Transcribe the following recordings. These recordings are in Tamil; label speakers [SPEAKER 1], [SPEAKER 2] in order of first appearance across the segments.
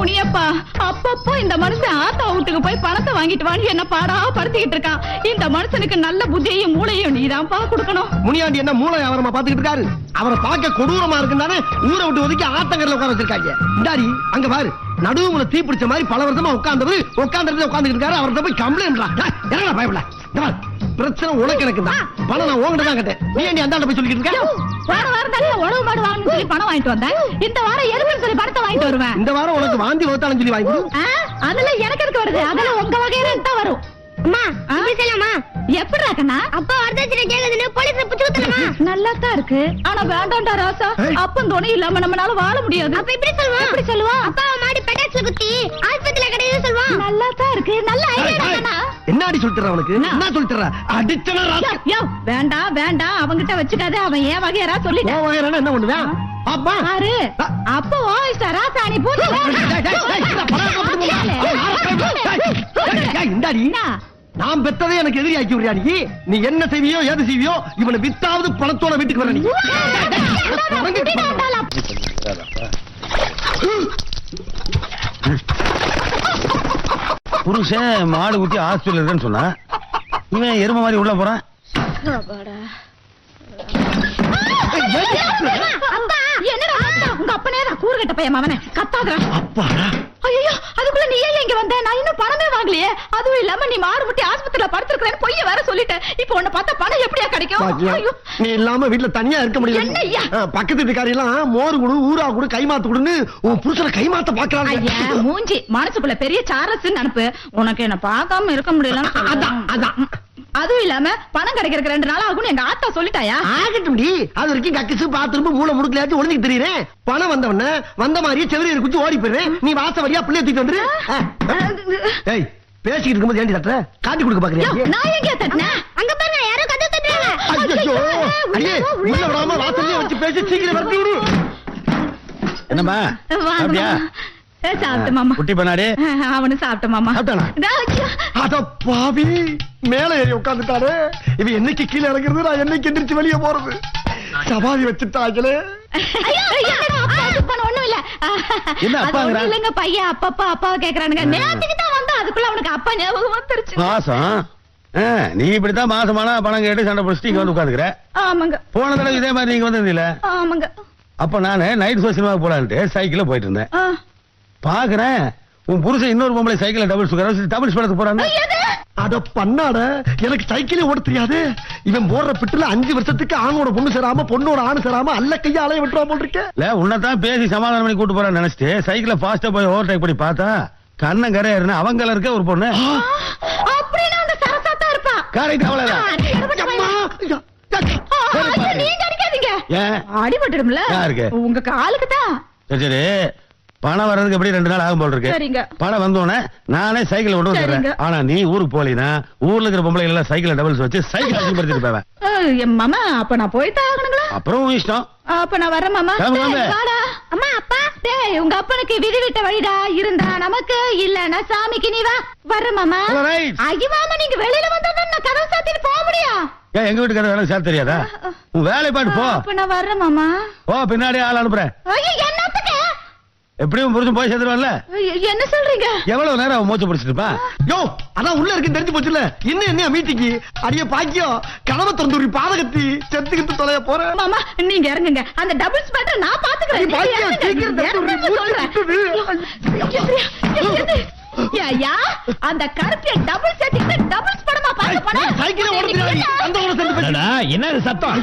[SPEAKER 1] முனியப்பா அப்பப்போ இந்த மனுஷன் ஆத்தா வீட்டுக்கு போய் பணத்தை வாங்கிட்டு வாங்கி என்ன பாடா படுத்திக்கிட்டு இருக்கான் இந்த மனுஷனுக்கு நல்ல புத்தியையும் மூளையும் நீதான்ப்பா கொடுக்கணும்.
[SPEAKER 2] முனியாண்டி என்ன மூளை வியாபாரமா பாத்துக்கிட்டு இருக்காரு? அவரை பார்க்க கொடூரமா இருக்குன்னு ஊரை விட்டு ஒதுக்கி ஆத்தங்கரில் உட்கார வச்சிருக்காங்க. இந்தாடி அங்க பாரு. நடுவுல தீ பிடிச்ச மாதிரி பல வருஷமா உட்கார்ந்தவர் உட்கார்ந்து உட்கார்ந்துட்டு இருக்காரு. அவர்கிட்ட போய் கம்ப்ளைண்ட் என்னடா பயப்பட? பிரச்சனை உனக்கு எனக்கு தான். பணம் நான் உங்ககிட்ட தான் கேட்டேன். நீ ஏண்டி அந்த போய் சொல்லிக்கிட்டு
[SPEAKER 1] யோ,
[SPEAKER 2] இருக்க
[SPEAKER 1] போன வாரம் தானே உணவு மாடு வாங்கணும்னு சொல்லி பணம் வாங்கிட்டு வந்தேன். இந்த வாரம் எருமைன்னு சொல்லி பணத்தை வாங்கிட்டு வருவேன்.
[SPEAKER 2] இந்த வாரம் உனக்கு வாந்தி வகுத்தாலும் சொல்லி வாங்கி
[SPEAKER 1] அதுல எனக்கு எதுக்கு வருது? அதுல உங்க வகையில தான் வரும்.
[SPEAKER 3] அம்மா செய்யலாமா
[SPEAKER 1] எப்படி கண்ணா?
[SPEAKER 3] அப்பா வரதட்சணை கேக்குதுன்னு போலீஸ்ல புடிச்சு குத்தலாமா
[SPEAKER 1] நல்லா தான் இருக்கு. ஆனா வேண்டாம்டா ராசா. அப்பன் துணை இல்லாம நம்மளால வாழ முடியாது.
[SPEAKER 3] அப்ப இப்படி சொல்லுவான்?
[SPEAKER 1] எப்படி சொல்லுவான்?
[SPEAKER 3] அப்பா மாடி பெட்டாக்ஸ்ல குத்தி ஆஸ்பத்திரியில கிடையாது சொல்லுவான்?
[SPEAKER 1] நல்லா தான் இருக்கு. நல்ல ஐடியா
[SPEAKER 2] என்னடி சொல்லிட்டு அவனுக்கு
[SPEAKER 1] என்ன?
[SPEAKER 2] என்ன சொல்லிட்டு அடிச்சனா
[SPEAKER 1] யோ, வேண்டாம் வேண்டாம் அவங்கிட்ட வச்சுக்காத அவன் ஏன் வகையரா சொல்லிட்டான்
[SPEAKER 2] என்ன பண்ணுவேன் பாப்பா
[SPEAKER 1] பாரு அப்ப இஷ்ட ராசாணி பூஜை
[SPEAKER 2] இந்தாடி நான் பெத்ததே எனக்கு எதிரி ஆக்கி விடுறியா நீ நீ என்ன செய்வியோ ஏது செய்வியோ இவனை வித்தாவது பணத்தோட வீட்டுக்கு வர நீ
[SPEAKER 4] புருஷன் மாடு ஊத்தி ஹாஸ்பிட்டல் இருக்குன்னு சொன்னா இவன் எரும மாதிரி உள்ள போறான்.
[SPEAKER 1] என்னடா ராசா, உங்க அப்பனே தான் கூறுகட்ட பையன் அவனே. கத்தாதடா.
[SPEAKER 2] அப்பாடா
[SPEAKER 1] ஐயோ அதுக்குள்ள நீ ஏன் இங்க வந்த நான் இன்னும் பணமே வாங்கலையே. அதுவும் இல்லாம நீ மாடு முட்டி ஆஸ்பத்திரியில படுத்திருக்கிறேன்னு பொய்ய வேற சொல்லிட்டேன். இப்போ உன்னை பார்த்தா பணம் எப்படியா கிடைக்கும்?
[SPEAKER 2] நீ இல்லாம வீட்டுல தனியா இருக்க முடியல. பக்கத்து வீட்டுக்காரி எல்லாம் மோர் குடு ஊரா குடு கைமாத்து குடுன்னு உன் புருஷனை கைமாத்த பாக்குறாங்க
[SPEAKER 1] மூஞ்சி மனசுக்குள்ள பெரிய சாரஸ் அனுப்பு உனக்கு என்ன பார்க்காம இருக்க முடியல
[SPEAKER 2] அதான், அதான்.
[SPEAKER 1] அதுவும் இல்லாம பணம் கிடைக்கிறதுக்கு ரெண்டு நாள் ஆகும்னு எங்க ஆத்தா சொல்லிட்டாயா?
[SPEAKER 2] ஆகட்டும்டி. அது வரைக்கும் கக்கிசு பாத்ரூம் மூளை முடுக்கலாச்சும் ஒளிஞ்சுக்கு தெரியுறேன். பணம் வந்தவன வந்த மாதிரியே செவிலியர் குச்சி ஓடி போயிடுறேன். நீ வாச வழியா பிள்ளைய தூக்கிட்டு வந்துரு. ஏய் பேசிக்கிட்டு இருக்கும்போது ஏண்டி தட்டுற? காட்டி கொடுக்க பாக்குறியா?
[SPEAKER 1] நான் எங்க தட்டினேன்
[SPEAKER 3] அங்க பாருங்க யாரோ கதை தட்டுறாங்க.
[SPEAKER 2] ஐயோ அடியே உள்ள விடாம வாசல்லே வச்சு பேசி சீக்கிரம் வரட்டி விடு.
[SPEAKER 4] என்னம்மா?
[SPEAKER 1] வாங்க. சாப்பிட்டு மாமா.
[SPEAKER 4] குட்டி பண்ணாடி.
[SPEAKER 1] அவனு சாப்பிட்ட மாமா.
[SPEAKER 2] அட பாவி மேல ஏறி உட்கார்ந்துட்டாரு இவன் என்னைக்கு கீழே இறங்குறது? நான் என்னைக்கு எந்திரிச்சு வெளியே போறது? சவாரி வச்சுட்டாங்களே.
[SPEAKER 1] அது இல்லைங்க, பையன் அப்பப்பா அப்பாவை கேக்குறானுங்க. நேத்துக்கு தான் வந்தான், அதுக்குள்ள அவனுக்கு அப்பா ஞாபகம் வந்துருச்சு.
[SPEAKER 4] மாசம்? நீ இப்படித்தான் மாசமானா பணம் கேட்டு சண்டை பிடிச்சிட்டு இங்க வந்து உட்காந்துக்கிற?
[SPEAKER 1] ஆமாங்க,
[SPEAKER 4] போன தடவை இதே மாதிரி நீங்க வந்திருந்தீல
[SPEAKER 1] ஆமாங்க.
[SPEAKER 4] அப்ப நானு நைட் ஷோ சினிமாவுக்கு போலான்ட்டு சைக்கிள்ல போயிட்டு இருந்தேன். பாக்குறேன். உன் புருஷன் இன்னொரு பொம்பளை சைக்கிள்ல டபுள் சுகர் டபுள் படத்துக்கு போறாங்க?
[SPEAKER 2] அட பண்ணாட எனக்கு சைக்கிளே ஓட தெரியாது. இவன் போடுற பிட்டுல அஞ்சு வருஷத்துக்கு ஆணோட பொண்ணு சேராம பொண்ணோட ஆணு சேராம அல்ல கையா அலைய விட்டுருவா போல் இருக்கேன்
[SPEAKER 4] இல்ல உன்னதான் பேசி சமாதானம் பண்ணி கூட்டு போறான்னு நினைச்சிட்டு சைக்கிள ஃபாஸ்டா போய் ஓவர் டேக் பண்ணி பார்த்தா கண்ணன் கரையா அவங்கள இருக்க ஒரு பொண்ணு. கரெக்ட் அவ்வளவுதான்.
[SPEAKER 1] அடிபட்டுடும்ல? உங்க காலுக்கு தான்.
[SPEAKER 4] சரி சரி. பணம் வர்றதுக்கு எப்படி ரெண்டு நாள் ஆகும் போல் இருக்கு. பணம் வந்தோடனே நானே சைக்கிள் கொண்டு வந்துடுறேன். ஆனா நீ ஊருக்கு போலினா ஊர்ல இருக்கிற பொம்பளை எல்லாம் சைக்கிள் டபுள்ஸ் வச்சு சைக்கிள் அசிங்கப்படுத்திட்டு போவேன்.
[SPEAKER 1] என் மாமா அப்ப நான் போய்தான் ஆகணுங்களா?
[SPEAKER 4] அப்புறம் இஷ்டம்.
[SPEAKER 1] அப்ப நான் வரேன் மாமா. அம்மா அப்பா. டேய் உங்க அப்பனுக்கு விதி விட்ட வழிடா. இருந்தா நமக்கு இல்லன்னா சாமிக்கு நீ வா. வர்ற மாமா. ஐயோ மாமா நீங்க வெளியில வந்தா நான் கதவு சாத்திட்டு போக முடியும்
[SPEAKER 4] ஏன் எங்க வீட்டுக்கார வேலை சேர்த்து தெரியாதா? உன் வேலை பாட்டு போ.
[SPEAKER 1] அப்ப நான் வர்றேன் மாமா.
[SPEAKER 4] போ பின்னாடி ஆள் அனுப்புறேன்.
[SPEAKER 1] ஐயோ என்னத்துக்கு?
[SPEAKER 4] எப்படியும் புரிஞ்சு போய் சேர்த்துருவான்ல
[SPEAKER 1] ஐயோ, என்ன சொல்றீங்க
[SPEAKER 4] எவ்வளவு நேரம் அவன் மூச்சு பிடிச்சிட்டு இருப்பான்
[SPEAKER 2] யோ அதான் உள்ள இருக்கு தெரிஞ்சு போச்சுல என்ன என்ன மீட்டிக்கு அடிய பாக்கியம் கனவு திறந்துரி பாதகத்தி செத்துக்கிட்டு தொலைய போறேன்
[SPEAKER 1] மாமா நீங்க இறங்குங்க அந்த டபுள்ஸ் மேட்டர் நான் பாத்துக்கிறேன்
[SPEAKER 2] பாக்கியம், சீக்கிரம்
[SPEAKER 1] சொல்றேன். ஐயா, அந்த கருப்பிய டபுள் செட்டிங் டபுள்ஸ் படமா பார்க்க போனேன்
[SPEAKER 2] சைக்கிளே ஓட தெரியாது அந்த ஊரை சேர்ந்து பேசி
[SPEAKER 4] என்னடா, என்ன இது சத்தம்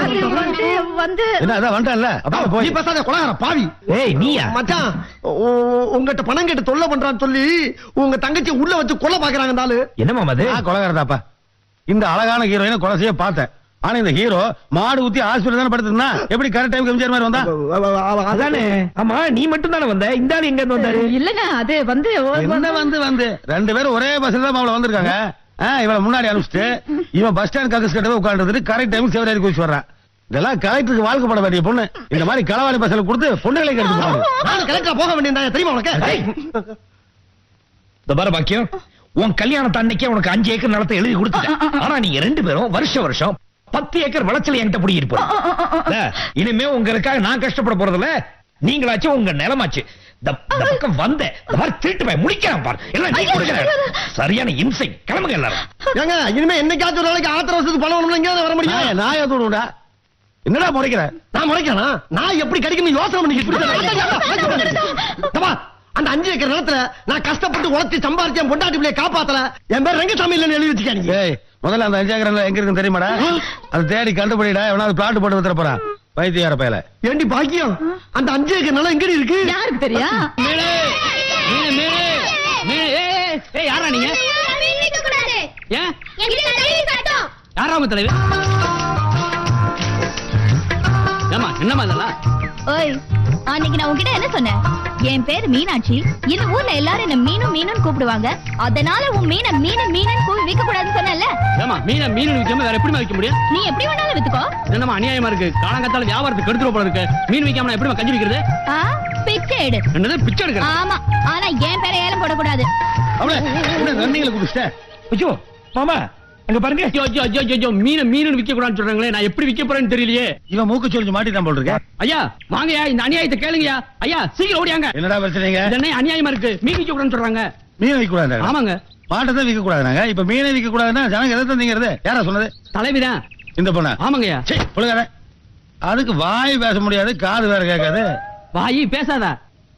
[SPEAKER 1] அது வந்து வந்து
[SPEAKER 4] என்ன அதான் வந்துட்டான்ல அப்பா
[SPEAKER 2] நீ
[SPEAKER 4] போய்
[SPEAKER 2] பேசாத கொலகார பாவி
[SPEAKER 4] ஏய் நீயா
[SPEAKER 2] மச்சான் உ- உங்ககிட்ட பணம் கேட்டு தொல்லை பண்றான்னு சொல்லி உங்க தங்கச்சி உள்ள வச்சு கொல்ல பாக்குறாங்க இந்த ஆளு
[SPEAKER 4] என்ன மாமா அது கொலகாரதாப்பா இந்த அழகான ஹீரோயினை கொலை செய்ய பார்த்தேன் ஆனா இந்த ஹீரோ மாடு ஊத்தி ஹாஸ்பிடல் தானே படுத்திருந்தா? எப்படி கரெக்ட் டைம் எம்ஜிஆர் மாதிரி வந்தா?
[SPEAKER 2] அதானே?
[SPEAKER 5] ஆமா நீ மட்டும் தானே வந்த? இந்த ஆளு எங்க இருந்து வந்தாரு?
[SPEAKER 1] இல்லங்க அது வந்து
[SPEAKER 4] என்ன வந்து வந்து? ரெண்டு பேரும் ஒரே பஸ்ல தான் மாவுல வந்திருக்காங்க. இவள முன்னாடி அனுப்பிச்சிட்டு இவன் பஸ் ஸ்டாண்ட் கக்கஸ் கிட்ட உட்காந்துட்டு கரெக்ட் டைம் சிவராரி குதிச்சு வர்றான். இதெல்லாம் கலெக்டருக்கு வாழ்க்கப்பட வேண்டிய பொண்ணு. இந்த மாதிரி களவாணி பஸ்ல கொடுத்து பொண்ணுகளை கெடுத்து போறாங்க.
[SPEAKER 2] நான் கரெக்டா போக வேண்டியது தெரியுமா உனக்கு?
[SPEAKER 5] இந்த பாரு பாக்கியம் உன் கல்யாணத்து அன்னைக்கே உனக்கு அஞ்சு ஏக்கர் நிலத்தை எழுதி கொடுத்துட்டேன். ஆனா நீங்க ரெண்டு பேரும் வருஷம் வருஷம் பத்து ஏக்கர் விளைச்சல் என்கிட்ட பிடிக்கிட்டு போறோம் இனிமே உங்களுக்காக நான் கஷ்டப்பட போறதில்ல. நீங்களாச்சும் உங்க நிலமாச்சு. பக்கம் வந்த திருட்டு போய் முடிக்கிறான் பாரு. எல்லாம் நீ கொடுக்கிற சரியான இம்சை. கிளம்புங்க எல்லாரும்.
[SPEAKER 2] ஏங்க இனிமே என்னைக்காச்சும் ஒரு நாளைக்கு ஆத்திர வருஷத்துக்கு பணம் எங்கேயாவது வர முடியும்?
[SPEAKER 4] நாய தூடுடா என்னடா முறைக்கிற?
[SPEAKER 2] நான் முறைக்கானா நான் எப்படி கிடைக்கும்னு யோசனை பண்ணிக்கிட்டு தப்பா அந்த அஞ்சு ஏக்கர் நிலத்துல நான் கஷ்டப்பட்டு உழைச்சி சம்பாரிச்சேன் பொண்டாட்டி பிள்ளைய காப்பாத்தல. என் பேர் ரங்கசாமி இல்லைன்னு எழுதி வச்சுக்கானீங்க
[SPEAKER 4] ஏய் முதல்ல அந்த அஞ்சாகிரம் எங்க இருக்குன்னு தெரியுமாடா? அதை தேடி கண்டுபிடிடா எவனாவது பிளாட் போட்டு வித்துற போறான் பைத்தியார பயல.
[SPEAKER 2] ஏண்டி பாக்கியம்? அந்த அஞ்சு ஏக்கர் நிலம் எங்கடி இருக்கு?
[SPEAKER 6] யாருக்கு தெரியும்
[SPEAKER 7] யாரா நீங்க? யாராம தலைவர் ஏமா என்னமா இதெல்லாம்?
[SPEAKER 6] ஓய் அன்னைக்கு நான் உன்கிட்ட என்ன சொன்னேன்? என் பேர் மீனாட்சி. இந்த ஊர்ல எல்லாரும் என்ன மீனும் மீனும் கூப்பிடுவாங்க. அதனால உன் மீனை மீனு மீனுன்னு கூவி விற்க கூடாதுன்னு சொன்னேன்ல.
[SPEAKER 7] ஏமா மீனை மீன் விற்காம வேற எப்படி வைக்க முடியும்?
[SPEAKER 6] நீ எப்படி வேணாலும் வித்துக்கோ.
[SPEAKER 7] என்னமா அநியாயமா இருக்கு? காலங்கத்தால வியாபாரத்துக்கு கெடுத்துட போல இருக்கு. மீன் வைக்காம நான் எப்படி கஞ்சி வைக்கிறது?
[SPEAKER 6] பிச்சை எடு.
[SPEAKER 7] என்னது பிச்சை எடுக்கிறேன்
[SPEAKER 6] ஆமா ஆனா என் பேரை ஏலம் போடக்கூடாது.
[SPEAKER 4] அவளே என்ன ரன்னிங்ல குடிச்சிட்ட
[SPEAKER 5] ஐயோ மாமா அங்க பாருங்க.
[SPEAKER 7] ஐயோ ஐயோ ஐயோ மீனை மீன் விற்க கூடாதுன்னு சொல்றாங்களே நான் எப்படி போறேன்னு தெரியலையே.
[SPEAKER 4] இவன் மூக்கு சொல்லி மாட்டிட்டான் போல்
[SPEAKER 7] ஐயா வாங்கய்யா இந்த அநியாயத்தை கேளுங்கய்யா. ஐயா சீக்கிரம் ஓடியாங்க
[SPEAKER 4] என்னடா பிரச்சனைங்க?
[SPEAKER 7] என்ன அநியாயமா இருக்கு? மீன் விற்க கூடாதுன்னு சொல்றாங்க.
[SPEAKER 4] மீன் விற்க கூடாது
[SPEAKER 7] ஆமாங்க.
[SPEAKER 4] மாட்டை தான் விற்க கூடாதுனாங்க இப்ப மீனை விற்க கூடாதுன்னா ஜனங்க எதை தந்தீங்கிறது? யாரா சொன்னது?
[SPEAKER 7] தலைவிதான்.
[SPEAKER 4] இந்த பொண்ணா?
[SPEAKER 7] ஆமாங்கய்யா.
[SPEAKER 4] புழுகாத. அதுக்கு வாய் பேச முடியாது காது வேற கேட்காது.
[SPEAKER 7] வாயி பேசாத.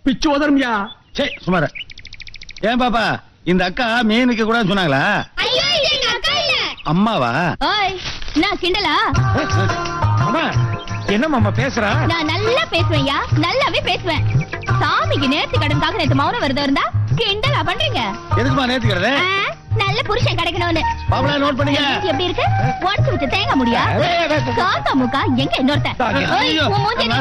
[SPEAKER 7] பிச்சு உதரும்யா
[SPEAKER 4] சே சுமார ஏன் பாப்பா இந்த அக்கா மீன் விற்க கூடாதுன்னு சொன்னாங்களா
[SPEAKER 3] ஐயோ இது எங்க அக்கா இல்ல
[SPEAKER 4] அம்மாவா?
[SPEAKER 6] ஓய் நான் கிண்டலா?
[SPEAKER 5] மாமா என்ன மாமா பேசுறா?
[SPEAKER 6] நான் நல்லா பேசுவேன்யா நல்லாவே பேசுவேன். சாமிக்கு நேர்த்தி கடனுக்காக நேத்து மௌனம் விரதம் இருந்தா கிண்டலா பண்றீங்க?
[SPEAKER 4] எதுக்குமா நேத்துக்கிறது
[SPEAKER 6] ஆ, நல்ல புருஷன் கிடைக்கணும்னு.
[SPEAKER 4] பாப்பலா நோட்
[SPEAKER 6] மூஞ்சி எப்படி இருக்கு? உடச்சு வச்ச தேங்க முடியா? காத்தா முக்கா எங்க இன்னொருத்தன்
[SPEAKER 4] ஐயோ,
[SPEAKER 6] மூஞ்சி நீ.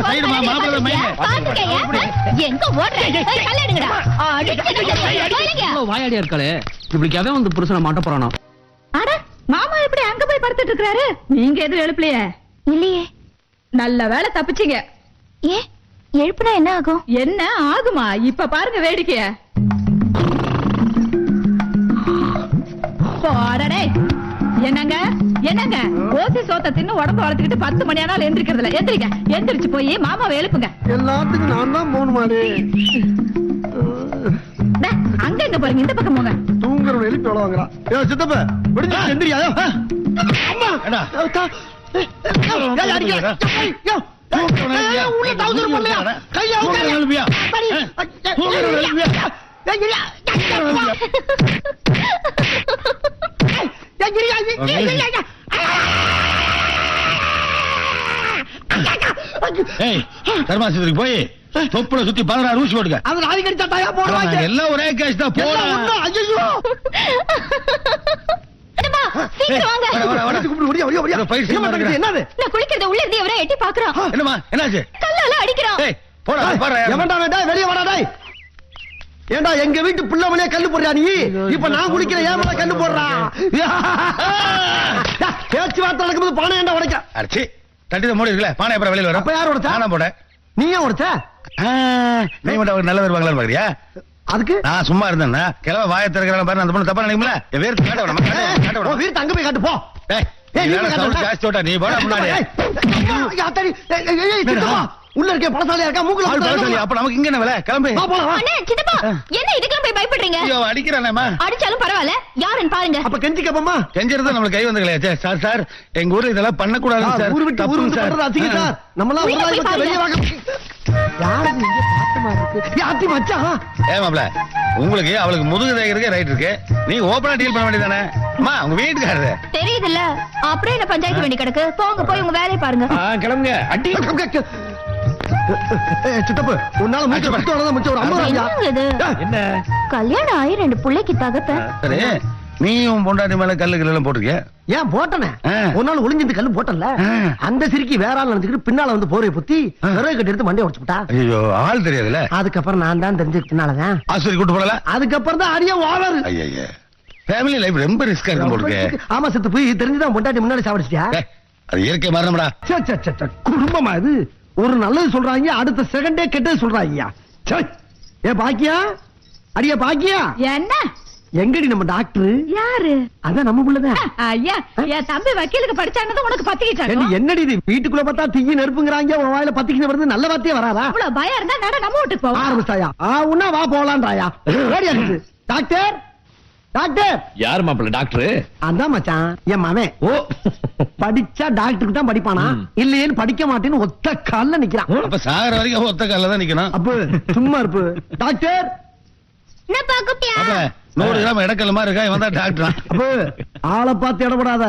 [SPEAKER 6] எங்க ஓடுற? ஏய், கல்ல எடுங்கடா அடிச்சு.
[SPEAKER 7] வாயாடியா இருக்காளே. இப்படி எவன் வந்து புருஷனை மாட்ட போறானோ?
[SPEAKER 6] அட எப்படி அங்க போய் படுத்துட்டு இருக்காரு நீங்க எதுவும் எழுப்பலையே? இல்லையே. நல்ல வேலை தப்பிச்சீங்க. ஏ எழுப்புனா என்ன ஆகும்? என்ன ஆகுமா? இப்ப பாருங்க வேடிக்கைய. போடடே என்னங்க? என்னங்க? ஓசி சோத்த தின்னு உடம்பு வளர்த்துக்கிட்டு பத்து மணி ஆனாலும் எந்திரிக்கிறது இல்ல எந்திரிங்க. எந்திரிச்சு போய் மாமாவை எழுப்புங்க.
[SPEAKER 2] எல்லாத்துக்கும் நான் தான் போகணுமாடே
[SPEAKER 6] டே, அங்க எங்க போறீங்க? இந்த பக்கம் போங்க.
[SPEAKER 2] தூங்குறவன் எழுப்பி எவ்வளவு வாங்குறான். ஏ சித்தப்ப விடுஞ்சு எந்திரியா
[SPEAKER 4] தர்மாசத்துக்கு போய் தொப்புல சுத்தி பதினாறு ஊசி போட்டுக்க
[SPEAKER 2] அது நாளைக்கு அடிச்சா தாயா போடுவாங்க
[SPEAKER 4] எல்லாம் ஒரே கேஸ் தான் போடா
[SPEAKER 2] எல்லாம் ஒண்ணா, ஐயையோ.
[SPEAKER 6] என்னம்மா, சீக்கிரம் வாங்க.
[SPEAKER 4] வர, வர, வர.
[SPEAKER 2] அடிச்சு கூப்பிடு, ஓடியா, ஓடியா, ஓடியா.
[SPEAKER 4] இதோ பயிர்
[SPEAKER 2] என்ன
[SPEAKER 4] செய்ய
[SPEAKER 2] பண்றது, என்னது?
[SPEAKER 6] நான் குளிக்கிறத உள்ள இருந்து எவரோ எட்டி பாக்குறான்
[SPEAKER 4] என்னம்மா என்னாச்சு?
[SPEAKER 6] கல்லால அடிக்கிறான்.
[SPEAKER 4] ஏய் போடா பாரு
[SPEAKER 2] எவன்டா வேண்டா வெளிய வாடா டேய். ஏண்டா எங்க வீட்டு புள்ள மணியா கல்லு போடுறா நீ? இப்ப நான் குளிக்கிற ஏன் கல்லு போடுறா? பேச்சுவார்த்தை நடக்கும்போது பானை ஏண்டா உடைக்க?
[SPEAKER 4] அடிச்சு. தட்டி மூடி பானை அப்புறம் வெளியில வரும்?
[SPEAKER 2] அப்ப யார் உடைச்சா?
[SPEAKER 4] நானா போட
[SPEAKER 2] நீ ஏன் உடைச்ச?
[SPEAKER 4] நீ மட்டும் நல்ல வருவாங்களான்னு பாக்குறியா?
[SPEAKER 2] அதுக்கு?
[SPEAKER 4] நான் சும்மா இருந்தேன்னா கிழவ வாய திறக்கிறான் பாரு அந்த பொண்ணு தப்பா நினைக்கும்ல? என் வேர்த்து காட்ட விடாம காட்ட
[SPEAKER 2] வீட்டு அங்க போய் காட்டு போ. நீ
[SPEAKER 4] போடா
[SPEAKER 2] உள்ள இருக்க பழசாலியா இருக்கா? மூக்குல
[SPEAKER 4] அப்ப நமக்கு இங்க என்ன வேலை? கிளம்பு.
[SPEAKER 2] வா, போலாம், வா.
[SPEAKER 6] அண்ணே சித்தப்பா என்ன இதுக்கெல்லாம் போய் பயப்படுறீங்க?
[SPEAKER 4] ஐயோ அடிக்கிறானேம்மா.
[SPEAKER 6] அடிச்சாலும் பரவாயில்ல. யாருன்னு பாருங்க.
[SPEAKER 2] அப்ப கெஞ்சி கேப்பமா
[SPEAKER 4] கெஞ்சிருந்தா நம்மளுக்கு கை வந்து சார் சார் எங்க ஊர்ல இதெல்லாம் பண்ணக்கூடாது சார்
[SPEAKER 2] ஊரு விட்டு ஊரு விட்டு பண்றது அதிகம் சார். நம்மளாம் ஒரு நாள் வச்சு வெளிய வாங்க. யாரு இங்க பாத்தமா இருக்கு. யாத்தி மச்சான்
[SPEAKER 4] ஏமாப்ல உங்களுக்கு அவளுக்கு முதுகு தேய்க்கிறதுக்கு ரைட் இருக்கு. நீ ஓபனா டீல் பண்ண வேண்டியதானே அம்மா உங்க வீட்டுக்காரரு.
[SPEAKER 6] தெரியுதுல்ல. அப்புறம் என்ன பஞ்சாயத்து வேண்டி கிடக்கு? போங்க போய் உங்க வேலையை பாருங்க.
[SPEAKER 5] கிளம்புங்க. அடி
[SPEAKER 2] சித்தப்பு உன்னால மூச்சு பத்தோட மிச்சம் ஒரு
[SPEAKER 6] இது?
[SPEAKER 5] என்ன?
[SPEAKER 6] கல்யாணம் ஆகி ரெண்டு பிள்ளைக்கு தகப்ப.
[SPEAKER 4] சரி. நீ உன் பொண்டாட்டி மேல கல்லு கல்லு எல்லாம் போட்டிருக்கிய?
[SPEAKER 2] ஏன் போட்டனே? நாள் ஒளிஞ்சிருந்து கல்லு போட்டல. அந்த சிரிக்கி வேற ஆள் நினைச்சுக்கிட்டு பின்னால வந்து போரை புத்தி. விறகு கட்டி எடுத்து மண்டைய உடைச்சு விட்டா
[SPEAKER 4] ஐயோ ஆள் தெரியாதுல்ல?
[SPEAKER 2] அதுக்கப்புறம் நான் தான் தெரிஞ்சுக்கு பின்னாலதான்
[SPEAKER 4] ஆஸ்பத்திரி கூட்டு போடல
[SPEAKER 2] அதுக்கப்புறம் தான் அடியே ஓவர்.
[SPEAKER 4] ஐயா ஃபேமிலி லைஃப் ரொம்ப ரிஸ்கா இருக்கும் போல இருக்கு
[SPEAKER 2] ஆமா செத்து போய் தெரிஞ்சுதான் பொண்டாட்டி முன்னாடி சாப்பிடுச்சியா
[SPEAKER 4] அது இயற்கை மரணம்டா
[SPEAKER 2] சே, சே, சே, சே, குடும்பமா இது? ஒரு நல்லது சொல்றாங்க அடுத்த செகண்டே கெட்டது சொல்றாங்க. ஏ பாக்கியா? அடியே பாக்கியா?
[SPEAKER 6] என்ன?
[SPEAKER 2] எங்கடி நம்ம டாக்டர்
[SPEAKER 1] யாரு?
[SPEAKER 2] அதான் நம்ம புள்ளதான்.
[SPEAKER 1] ஐயா என் தம்பி வக்கீலுக்கு படிச்சானது உனக்கு பத்திக்கிட்டாங்க
[SPEAKER 2] என்னடி இது? வீட்டுக்குள்ள பார்த்தா தீய நெருப்புங்கிறாங்க உன் வாயில பத்திக்கிட்டு வருது நல்ல வார்த்தையே வராதா?
[SPEAKER 1] அவ்வளவு பயம் இருந்தா நட நம்ம வீட்டுக்கு போவோம்.
[SPEAKER 2] ஆரம்பிச்சாயா ஆ உன்னா வா போலான்றாயா? Doctor doctor!
[SPEAKER 5] யார் மாப்பிள்ள டாக்டர்?
[SPEAKER 2] அதான் மச்சான் என் மவன்
[SPEAKER 5] ஓ!
[SPEAKER 2] படிச்சா டாக்டருக்கு தான் படிப்பானா. இல்லையேன்னு படிக்க மாட்டேன்னு ஒத்த கால்ல நிக்கிறான்.
[SPEAKER 4] அப்ப சாகர வரைக்கும் ஒத்த காலில் தான் நிக்கணும்.
[SPEAKER 2] அப்ப சும்மா இருப்பு. டாக்டர்!
[SPEAKER 3] என்னப்பா கூப்பிட்டியா
[SPEAKER 4] அப்ப நூறு கிராம் இடக்கல் மாதிரி இருக்கா? இவன் தான் டாக்டரா?
[SPEAKER 2] அப்ப ஆளை பார்த்து இடப்படாத.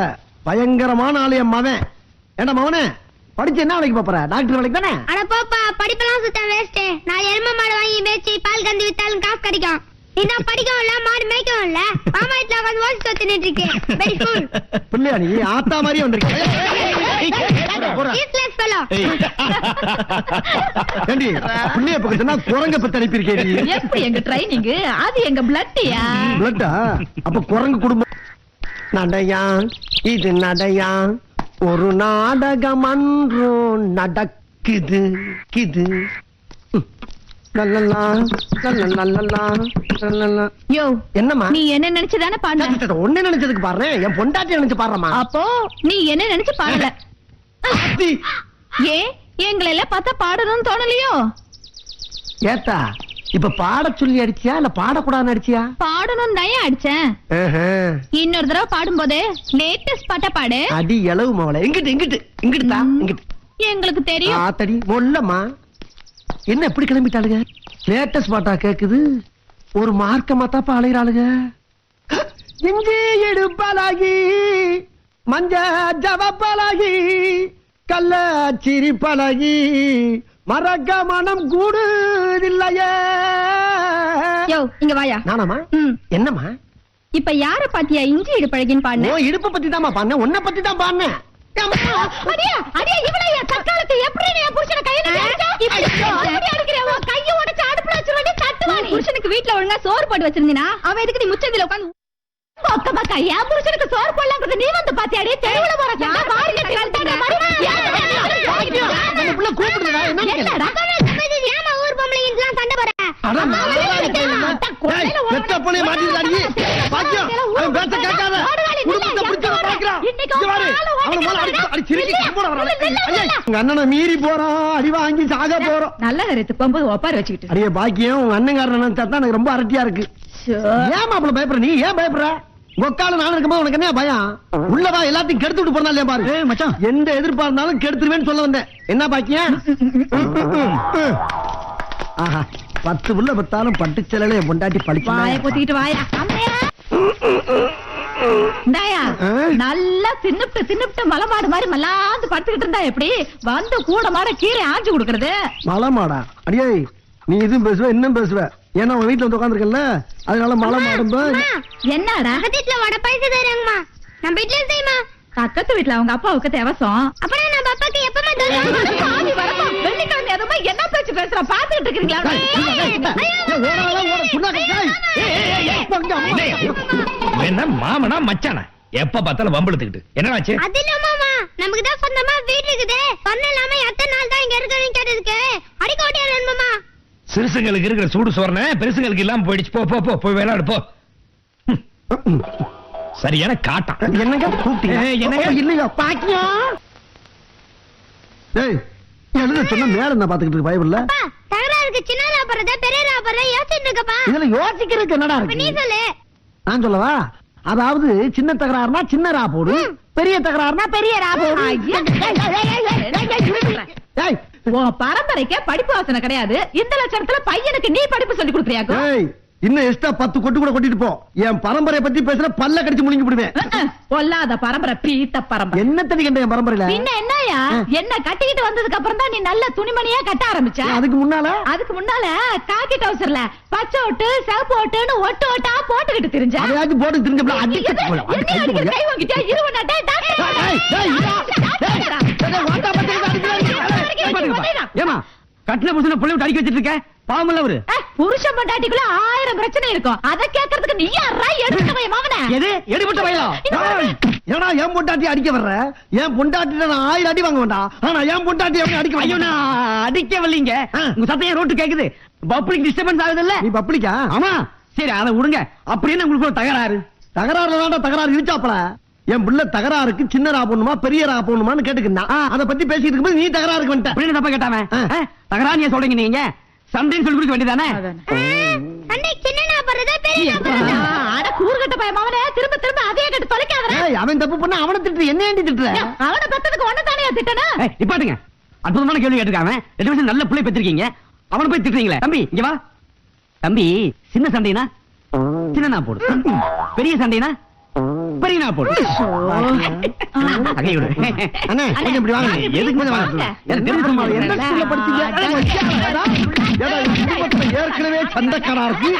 [SPEAKER 2] பயங்கரமான ஆளு என் மவன் ஏண்டா மவனே படிச்சு என்ன வேலைக்கு போற? டாக்டர் வேலைக்கு தானே?
[SPEAKER 3] அட போப்பா படிப்பெல்லாம் சுத்தம் வேஸ்ட் நான் எரும மாடு வாங்கி மேய்ச்சி பால் கந்து வித்தாலும் காசு கிடைக்கும். நீ தான் படிக்கவும் இல்ல மாடு மேய்க்கவும் இல்ல மாமா வீட்டுல உட்காந்து ஓசி தொத்தினிட்டு இருக்கு வெரி கூல்
[SPEAKER 2] பிள்ளையா நீ? ஆத்தா மாதிரியே வந்திருக்க.
[SPEAKER 3] யூஸ்லெஸ் ஃபெலோ
[SPEAKER 2] ஏண்டி பிள்ளைய பக்கத்துனா குரங்க பத்தி அனுப்பியிருக்கேன் நீ.
[SPEAKER 1] எப்படி எங்க ட்ரைனிங் அது எங்க பிளட்டியா
[SPEAKER 2] பிளட்டா அப்ப குரங்கு குடும்பம். நடையா இது நடையா? ஒரு நாடகம் அன்றும் நடக்குது கிது. என்னம்மா?
[SPEAKER 1] நீ என்ன நினைச்சுதானே பாடுன?
[SPEAKER 2] ஒண்ணு நினைச்சதுக்கு பாரு என் பொண்டாட்டி நினைச்சு பாடுறமா
[SPEAKER 1] அப்போ நீ என்ன நினைச்சு பாடல? ஏன் எங்களை எல்லாம் பார்த்தா பாடணும்னு தோணலையோ?
[SPEAKER 2] ஏத்தா இப்ப பாட சொல்லி அடிச்சியா இல்ல பாடக்கூடாதுன்னு அடிச்சியா?
[SPEAKER 1] பாடணும் தான் அடிச்சேன். இன்னொரு தடவை பாடும்போது லேட்டஸ்ட் பாட்டா பாடு.
[SPEAKER 2] அடி எளவு மவளை. எங்கிட்டு எங்கிட்டு இங்கிட்டு தா இங்கிட்டு.
[SPEAKER 1] எங்களுக்கு தெரியும்.
[SPEAKER 2] ஆத்தடி மொல்லம்மா. என்ன எப்படி கிளம்பிட்டாளுங்க? லேட்டஸ்ட் பாட்டா கேக்குது. ஒரு மார்க்கமா தாப்பா அலைகிறாளுங்க இஞ்சி எடுப்பாளாகி மஞ்ச ஜவப்பாளாகி கள்ள சிரிப்பழகி மறக்க மனம் கூடுதில்லையே.
[SPEAKER 1] யோ இங்க வாயா.
[SPEAKER 2] நானாமா
[SPEAKER 1] ம்.
[SPEAKER 2] என்னம்மா?
[SPEAKER 1] இப்ப யார பாத்தியா இஞ்சி இடு பழகின்னு பாடுன
[SPEAKER 2] இடுப்ப பத்தி தாமா பாடினேன் உன்னை பத்தி தான் பாடினேன்
[SPEAKER 1] புருஷனுக்கு வீட்ல ஒழுங்கா சோறு போட்டு வச்சிருந்தீனா அவன் எதுக்கு நீ முச்சந்தில என் புருஷனுக்கு சோறு போடலாங்கிறது நீ வந்து பாத்தியாடி தெருவுல போற சண்டை மாறி
[SPEAKER 2] அண்ணனை மீறி போறோம் அடி வாங்கி சாக போறோம்.
[SPEAKER 1] நல்ல கருத்து. போகும்போது ஒப்பாரி வச்சுக்கிட்டு.
[SPEAKER 2] அடியே பாக்கியம் உங்க எனக்கு ரொம்ப அரட்டியா இருக்கு. ஏன் மாப்பிள பயப்படுற? நீ ஏன் பயப்படுற? ஒக்கால நான் இருக்கும்போது உனக்கு என்ன பயம்? உள்ளவா எல்லாத்தையும் கெடுத்து விட்டு போறா இல்லையா பாரு? மச்சான். எந்த எதிர்ப்பா இருந்தாலும் கெடுத்துருவேன்னு சொல்ல வந்தேன். என்ன பாக்கியம்? ஆஹா பத்து புள்ள பத்தாலும் பட்டு பொண்டாட்டி
[SPEAKER 1] வாய பொத்திக்கிட்டு வாயா. அம்மையா. இந்தாயா
[SPEAKER 2] ஆ?
[SPEAKER 1] நல்லா தின்னுப்ட்டு தின்னுப்ட்டு மலமாடு மாதிரி மல்லாந்து படுத்துக்கிட்டு இருந்தா எப்படி? வந்து கூட மாட கீரை ஆஞ்சு கொடுக்கறது.
[SPEAKER 2] மலமாடா? அடியே நீ இதுவும் பேசுவ இன்னும் பேசுவ. ஏன்னா உன் வீட்டுல வந்து உட்காந்துருக்கல அதனால மலை மாடும்ப
[SPEAKER 1] என்னடா?
[SPEAKER 3] பக்கத்துல வடை பைசா தருங்கம்மா நம்ம வீட்லயும் செய்யுமா?
[SPEAKER 1] பக்கத்து வீட்டுல அவங்க அப்பாவுக்கு தேவசம்.
[SPEAKER 3] அப்புறம் நம்ம அப்பாக்கு எப்பமா
[SPEAKER 1] பேச்சு பேசுற பாத்துக்கிட்டு இருக்கீங்களா
[SPEAKER 5] என்ன மாமனா மச்சானா எப்ப பார்த்தாலும் வம்பிழுத்துக்கிட்டு என்னடாச்சு
[SPEAKER 3] அது இல்ல மாமா நமக்கு தான் சொந்தமா வீடு இருக்குது இல்லாம எத்தனை நாள் தான் இங்க இருக்கணும்னு கேட்டதுக்கு அடிக்க ஓட்டியா
[SPEAKER 5] சிறுசுங்களுக்கு இருக்கிற சூடு சோறன பெருசுங்களுக்கு இல்லாம போயிடுச்சு போ போ போ போய் விளையாடு போ. சரியான காட்டம்
[SPEAKER 2] என்னங்க கூப்பிட்டீங்க
[SPEAKER 5] ஏய், என்னங்க?
[SPEAKER 2] இல்லையா பாக்கியம் டேய் எழுத சொன்ன மேல என்ன பாத்துக்கிட்டு இருக்கு பைபிள்ல
[SPEAKER 3] தகராறுக்கு சின்ன ராபறத பெரிய ராபறத யோசிச்சுட்டு இருக்கப்பா
[SPEAKER 2] இதுல யோசிக்கிறதுக்கு என்னடா
[SPEAKER 3] இப்ப நீ
[SPEAKER 2] இருக்கு
[SPEAKER 3] சொல்லு
[SPEAKER 2] நான் சொல்லவா அதாவது சின்ன தகராறுனா சின்ன ரா போடு பெரிய தகராறுனா பெரிய ரா போடு
[SPEAKER 1] உன் பரம்பரைக்கே படிப்பு வாசனை கிடையாது இந்த லட்சணத்துல பையனுக்கு நீ படிப்பு சொல்லி கொடுக்குறியாக்கும்
[SPEAKER 2] இன்னும் எக்ஸ்ட்ரா பத்து கொட்டு கூட கொட்டிட்டு போ என் பரம்பரைய பத்தி பேசுற பல்ல கடிச்சு முழுங்கி விடுவேன்
[SPEAKER 1] பொல்லாத பரம்பரை பீத்த பரம்பரை
[SPEAKER 2] என்ன தடி கண்ட என் பரம்பரையில
[SPEAKER 1] பின்ன என்னயா என்ன கட்டிக்கிட்டு வந்ததுக்கு அப்புறம் தான் நீ நல்ல துணிமணியா கட்ட ஆரம்பிச்ச
[SPEAKER 2] அதுக்கு முன்னால
[SPEAKER 1] அதுக்கு முன்னால காக்கி டவுசர்ல பச்சை ஒட்டு சிவப்பு ஒட்டுன்னு ஒட்டு ஒட்டா போட்டுக்கிட்டு திரிஞ்ச
[SPEAKER 2] அதையாச்சும் போட்டு
[SPEAKER 1] என்னைய அடிக்க கை? இருவ நட்டை, டாக்டர்.
[SPEAKER 8] ஏமா கட்டின புருஷனை புள்ளி விட்டு அடிக்க வச்சிட்டு இருக்க பாவம் அவரு
[SPEAKER 1] புருஷன் பொண்டாட்டிக்குள்ள ஆயிரம் பிரச்சனை இருக்கும். அதை கேட்கறதுக்கு நீ யாரா எடுத்து போய் மகன
[SPEAKER 8] எது? எடுபட்ட
[SPEAKER 2] டேய், ஏன்னா என் பொண்டாட்டி அடிக்க வர்ற? என் பொண்டாட்டி நான் ஆயிரம் அடி வாங்க வேண்டாம். ஆனா என் பொண்டாட்டி எப்படி அடிக்க
[SPEAKER 8] ஐயோ நான் அடிக்க வரலீங்க. உங்க சத்தம் ரோட்டு கேக்குது. பப்ளிக் டிஸ்டர்பன்ஸ் ஆகுது இல்ல
[SPEAKER 2] நீ பப்ளிக்கா?
[SPEAKER 8] ஆமா. சரி அதை விடுங்க. அப்படி என்ன உங்களுக்கு தகராறு.
[SPEAKER 2] தகராறுல தான்டா தகராறு இருச்சாப்பல என் பிள்ளை தகராறுக்கு சின்னரா போடணுமா பெரியரா போடணுமான்னு கேட்டுக்கிட்டான் அத பத்தி பேசிட்டு இருக்கும்போது நீ தகராறுக்கு வந்துட்ட.
[SPEAKER 8] அப்படின்னு தப்பா கேட்டாம?
[SPEAKER 2] ஆ.
[SPEAKER 8] தகராறு ஏன் சொல்றீங்க நீங்க. சண்டைன்னு சொல்லி கொடுக்க வேண்டியதானே?
[SPEAKER 2] அவன் தப்பு பண்ணா அவனை திட்டு என்ன ஏண்டி திட்டுற?
[SPEAKER 1] அவனை பெத்ததுக்கு ஒண்ணு தானே திட்டணும்
[SPEAKER 8] நிப்பாட்டுங்க அற்புதமான கேள்வி கேட்டிருக்காங்க ரெண்டு பேரும் நல்ல பிள்ளை பெற்றிருக்கீங்க. அவனை போய் திட்டுறீங்களே. தம்பி இங்க வா. தம்பி சின்ன சண்டைனா? சின்ன போடு. பெரிய சண்டைனா? பெரிய நான் போடு.
[SPEAKER 2] அண்ணே கொஞ்சம் இப்படி வாங்க
[SPEAKER 8] எதுக்கு கொஞ்சம் வாங்க? எனக்கு தெரிஞ்சு சும்மா
[SPEAKER 2] எந்த ஸ்கூல்ல படிச்சீங்க ஏடா, இந்த குடும்பத்துல ஏற்கனவே சண்டைக்காரா இருக்கு